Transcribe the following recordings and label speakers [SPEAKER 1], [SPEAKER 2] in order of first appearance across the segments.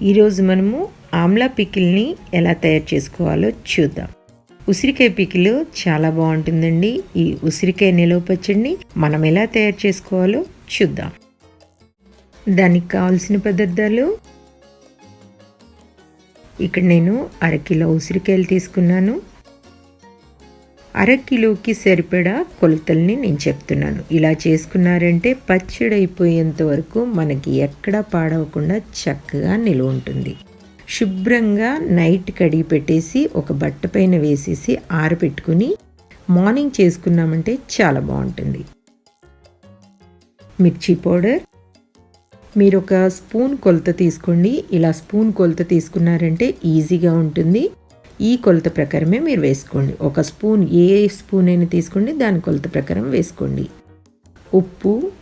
[SPEAKER 1] ఈరోజు మనము ఆమ్లా పికిల్ని ఎలా తయారు చేసుకోవాలో చూద్దాం. ఉసిరికాయ పికిల్ చాలా బాగుంటుందండి. ఈ ఉసిరికాయ నిలవ పచ్చడిని మనం ఎలా తయారు చేసుకోవాలో చూద్దాం. దానికి కావాల్సిన పదార్థాలు. ఇక్కడ నేను అరకిలో ఉసిరికాయలు తీసుకున్నాను. అరకిలోకి సరిపడా కొలతల్ని నేను చెప్తున్నాను. ఇలా చేసుకున్నారంటే పచ్చడి అయిపోయేంత వరకు మనకి ఎక్కడా పాడవకుండా చక్కగా నిలువ ఉంటుంది. శుభ్రంగా నైట్ కడిగి పెట్టేసి ఒక బట్ట పైన వేసేసి ఆరబెట్టుకుని మార్నింగ్ చేసుకున్నామంటే చాలా బాగుంటుంది. మిర్చి పౌడర్. మీరు ఒక స్పూన్ కొలత తీసుకోండి. ఇలా స్పూన్ కొలత తీసుకున్నారంటే ఈజీగా ఉంటుంది. ఈ కొలత ప్రకారమే మీరు వేసుకోండి. ఒక స్పూన్ ఏ స్పూన్ అయినా తీసుకోండి దాని కొలత ప్రకారం వేసుకోండి. ఉప్పు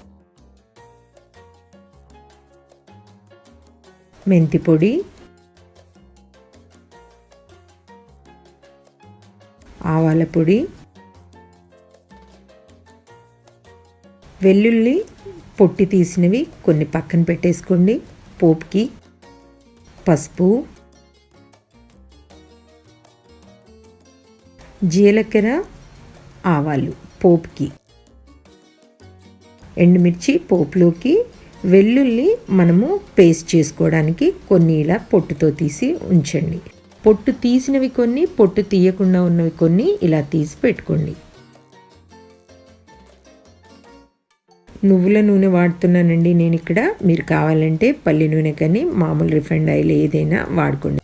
[SPEAKER 1] మెంతి పొడి ఆవాల పొడి వెల్లుల్లి పొట్టి తీసినవి కొన్ని పక్కన పెట్టేసుకోండి. పోపుకి పసుపు జీలకర్ర ఆవాలు పోపుకి. ఎండుమిర్చి పోపులోకి వెల్లుల్లి మనము పేస్ట్ చేసుకోవడానికి కొన్ని ఇలా పొట్టుతో తీసి ఉంచండి. పొట్టు తీసినవి కొన్ని పొట్టు తీయకుండా ఉన్నవి కొన్ని ఇలా తీసి పెట్టుకోండి. నువ్వుల నూనె వాడుతున్నానండి నేను ఇక్కడ మీరు కావాలంటే పల్లి నూనె కానీ మామూలు రిఫైండ్ ఆయిల్ ఏదైనా వాడుకోండి.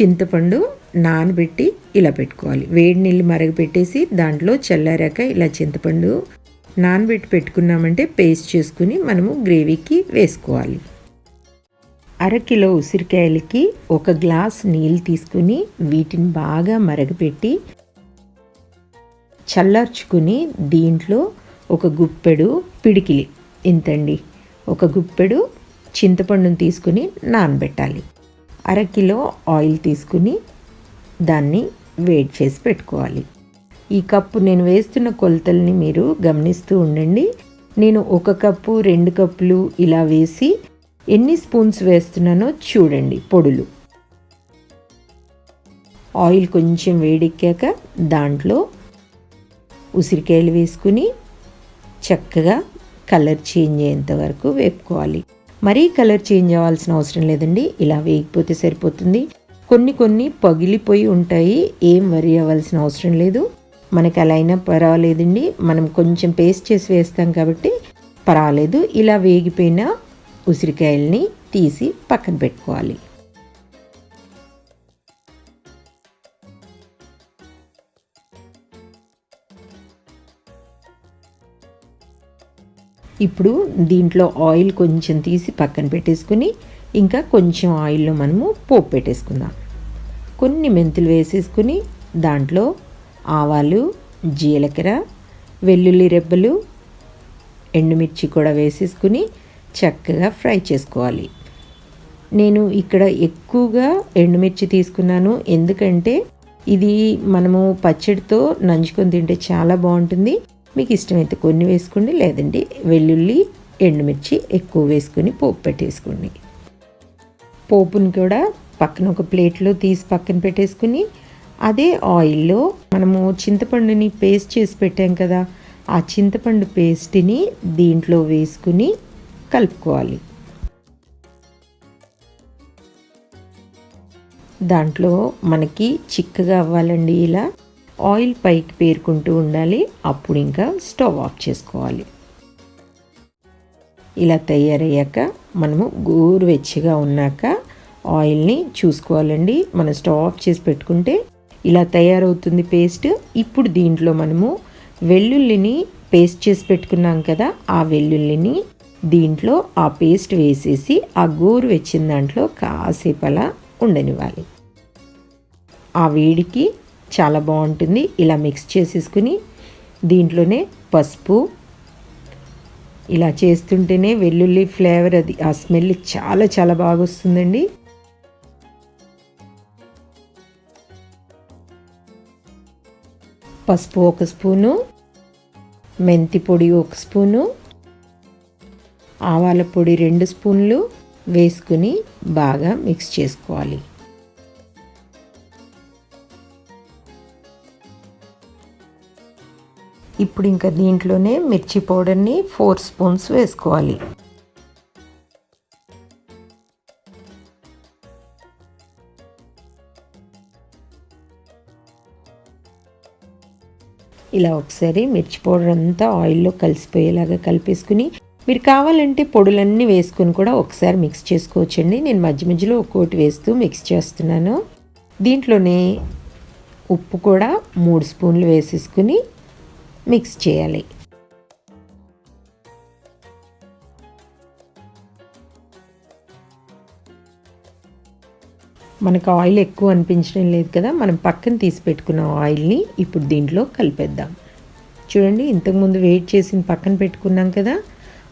[SPEAKER 1] చింతపండు నానబెట్టి ఇలా పెట్టుకోవాలి. వేడి నీళ్ళు మరగపెట్టేసి దాంట్లో చల్లారాక ఇలా చింతపండు నానబెట్టి పెట్టుకున్నామంటే పేస్ట్ చేసుకుని మనము గ్రేవీకి వేసుకోవాలి. అరకిలో ఉసిరికాయలకి ఒక గ్లాస్ నీళ్ళు తీసుకుని వీటిని బాగా మరగపెట్టి చల్లార్చుకుని దీంట్లో ఒక గుప్పెడు పిడికిలి. ఇంతండి. ఒక గుప్పెడు చింతపండును తీసుకుని నానబెట్టాలి. అరకిలో ఆయిల్ తీసుకుని దాన్ని వేడి చేసి పెట్టుకోవాలి. ఈ కప్పు నేను వేస్తున్న కొలతల్ని మీరు గమనిస్తూ ఉండండి. నేను ఒక కప్పు రెండు కప్పులు ఇలా వేసి ఎన్ని స్పూన్స్ వేస్తున్నానో చూడండి పొడులు. ఆయిల్ కొంచెం వేడెక్కాక దాంట్లో ఉసిరికాయలు వేసుకుని చక్కగా కలర్ చేంజ్ అయ్యేంత వరకు వేపుకోవాలి. మరీ కలర్ చేంజ్ అవ్వాల్సిన అవసరం లేదండి. ఇలా వేగిపోతే సరిపోతుంది. కొన్ని కొన్ని పగిలిపోయి ఉంటాయి. ఏం వరి అవ్వాల్సిన అవసరం లేదు. మనకి అలా అయినా పర్వాలేదండి. మనం కొంచెం పేస్ట్ చేసి వేస్తాం కాబట్టి పర్వాలేదు. ఇలా వేగిపోయిన ఉసిరికాయల్ని తీసి పక్కన పెట్టుకోవాలి. ఇప్పుడు దీంట్లో ఆయిల్ కొంచెం తీసి పక్కన పెట్టేసుకుని ఇంకా కొంచెం ఆయిల్లో మనము పోపు పెట్టేసుకుందాం. కొన్ని మెంతులు వేసేసుకుని దాంట్లో ఆవాలు జీలకర్ర వెల్లుల్లి రెబ్బలు ఎండుమిర్చి కూడా వేసేసుకుని చక్కగా ఫ్రై చేసుకోవాలి. నేను ఇక్కడ ఎక్కువగా ఎండుమిర్చి తీసుకున్నాను. ఎందుకంటే ఇది మనము పచ్చడితో నంచుకొని తింటే చాలా బాగుంటుంది. మీకు ఇష్టమైతే కొన్ని వేసుకోండి లేదండి వెల్లుల్లి ఎండుమిర్చి ఎక్కువ వేసుకొని పోపు పెట్టేసుకోండి. పోపుని కూడా పక్కన ఒక ప్లేట్లో తీసి పక్కన పెట్టేసుకుని అదే ఆయిల్లో మనము చింతపండుని పేస్ట్ చేసి పెట్టాం కదా ఆ చింతపండు పేస్ట్ని దీంట్లో వేసుకుని కలుపుకోవాలి. దాంట్లో మనకి చిక్కగా అవ్వాలండి ఇలా. ఆయిల్ పైకి పేరుకుంటూ ఉండాలి. అప్పుడు ఇంకా స్టవ్ ఆఫ్ చేసుకోవాలి. ఇలా తయారయ్యాక మనము గోరువెచ్చగా ఉన్నాక ఆయిల్ని చూసుకోవాలండి. మనం స్టవ్ ఆఫ్ చేసి పెట్టుకుంటే ఇలా తయారవుతుంది పేస్ట్. ఇప్పుడు దీంట్లో మనము వెల్లుల్లిని పేస్ట్ చేసి పెట్టుకున్నాం కదా ఆ వెల్లుల్లిని దీంట్లో ఆ పేస్ట్ వేసేసి ఆ గోరు వచ్చిన దాంట్లో కాసేపు అలా ఉండనివ్వాలి. ఆ వేడికి చాలా బాగుంటుంది. ఇలా మిక్స్ చేసేసుకుని దీంట్లోనే పసుపు. ఇలా చేస్తుంటేనే వెల్లుల్లి ఫ్లేవర్ అది ఆ స్మెల్ చాలా చాలా బాగా వస్తుందండి పసుపు ఒక స్పూను మెంతి పొడి ఒక స్పూను ఆవాల పొడి రెండు స్పూన్లు వేసుకుని బాగా మిక్స్ చేసుకోవాలి. ఇప్పుడు ఇంకా దీంట్లోనే మిర్చి పౌడర్ని ఫోర్ స్పూన్స్ వేసుకోవాలి. ఇలా ఒకసారి మిర్చి పౌడర్ అంతా ఆయిల్లో కలిసిపోయేలాగా కలిపేసుకుని మీరు కావాలంటే పొడులన్నీ వేసుకొని కూడా ఒకసారి మిక్స్ చేసుకోవచ్చండి. నేను మధ్య మధ్యలో ఒక్కోటి వేస్తూ మిక్స్ చేస్తున్నాను. దీంట్లోనే ఉప్పు కూడా మూడు స్పూన్లు వేసేసుకుని మిక్స్ చేయాలి. మనకు ఆయిల్ ఎక్కువ అనిపించడం లేదు కదా మనం పక్కన తీసి పెట్టుకున్న ఆయిల్ని ఇప్పుడు దీంట్లో కలిపేద్దాం. చూడండి ఇంతకుముందు వెయిట్ చేసి పక్కన పెట్టుకున్నాం కదా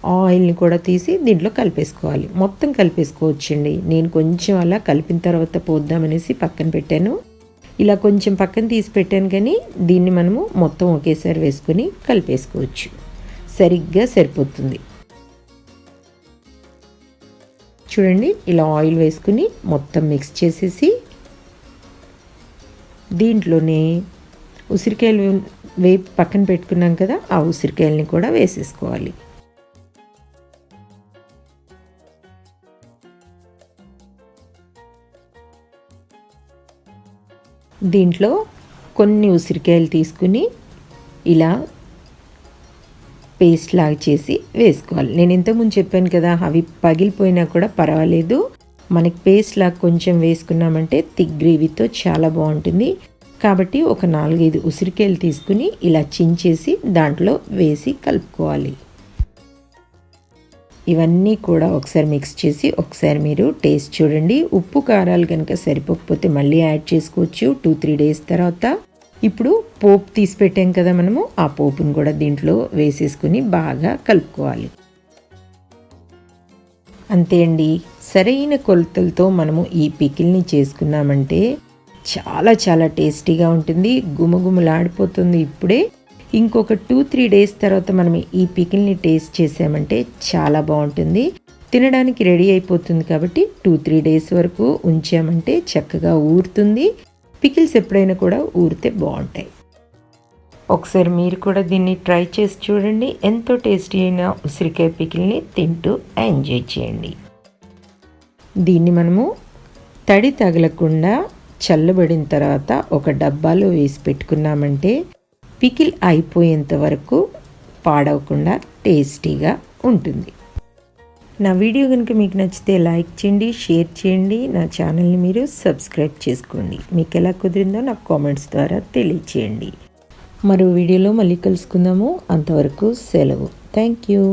[SPEAKER 1] ఆయిల్ని కూడా తీసి దీంట్లో కలిపేసుకోవాలి. మొత్తం కలిపేసుకోవచ్చండి. నేను కొంచెం అలా కలిపిన తర్వాత పోద్దామనేసి పక్కన పెట్టాను. ఇలా కొంచెం పక్కన తీసి పెట్టాను కానీ దీన్ని మనము మొత్తం ఒకేసారి వేసుకొని కలిపేసుకోవచ్చు. సరిగ్గా సరిపోతుంది. చూడండి ఇలా ఆయిల్ వేసుకుని మొత్తం మిక్స్ చేసేసి దీంట్లోనే ఉసిరికాయలు వేపు పక్కన పెట్టుకున్నాం కదా ఆ ఉసిరికాయలని కూడా వేసేసుకోవాలి. దీంట్లో కొన్ని ఉసిరికాయలు తీసుకుని ఇలా పేస్ట్ లాగా చేసి వేసుకోవాలి. నేను ఇంతకుముందు చెప్పాను కదా అవి పగిలిపోయినా కూడా పర్వాలేదు. మనకి పేస్ట్ లాగా కొంచెం వేసుకున్నామంటే థిక్ గ్రేవీతో చాలా బాగుంటుంది. కాబట్టి ఒక నాలుగైదు ఉసిరికాయలు తీసుకుని ఇలా చించేసి దాంట్లో వేసి కలుపుకోవాలి. ఇవన్నీ కూడా ఒకసారి మిక్స్ చేసి ఒకసారి మీరు టేస్ట్ చూడండి. ఉప్పు కారాలు కనుక సరిపోకపోతే మళ్ళీ యాడ్ చేసుకోవచ్చు టూ త్రీ డేస్ తర్వాత. ఇప్పుడు పోపు తీసి పెట్టాం కదా మనము ఆ పోపును కూడా దీంట్లో వేసేసుకుని బాగా కలుపుకోవాలి. అంతే అండి. సరైన కొలతలతో మనము ఈ పికిల్ని చేసుకున్నామంటే చాలా చాలా టేస్టీగా ఉంటుంది. గుమగుమలాడిపోతుంది ఇప్పుడే. ఇంకొక టూ త్రీ డేస్ తర్వాత మనం ఈ పికిల్ని టేస్ట్ చేసామంటే చాలా బాగుంటుంది. తినడానికి రెడీ అయిపోతుంది కాబట్టి టూ త్రీ డేస్ వరకు ఉంచామంటే చక్కగా ఊరుతుంది. పికిల్స్ ఎప్పుడైనా కూడా ఊరితే బాగుంటాయి. ఒకసారి మీరు కూడా దీన్ని ట్రై చేసి చూడండి. ఎంతో టేస్టీ అయిన ఉసిరికాయ పికిల్ని తింటూ ఎంజాయ్ చేయండి. దీన్ని మనము తడి తగలకుండా చల్లబడిన తర్వాత ఒక డబ్బాలో వేసి పెట్టుకున్నామంటే పికిల్ అయిపోయేంత వరకు పాడవకుండా టేస్టీగా ఉంటుంది. నా వీడియో కనుక మీకు నచ్చితే లైక్ చేయండి షేర్ చేయండి. నా ఛానల్ని మీరు సబ్స్క్రైబ్ చేసుకోండి. మీకు ఎలా కుదిరిందో నాకు కామెంట్స్ ద్వారా తెలియచేయండి. మరో వీడియోలో మళ్ళీ కలుసుకుందాము. అంతవరకు సెలవు. Thank you.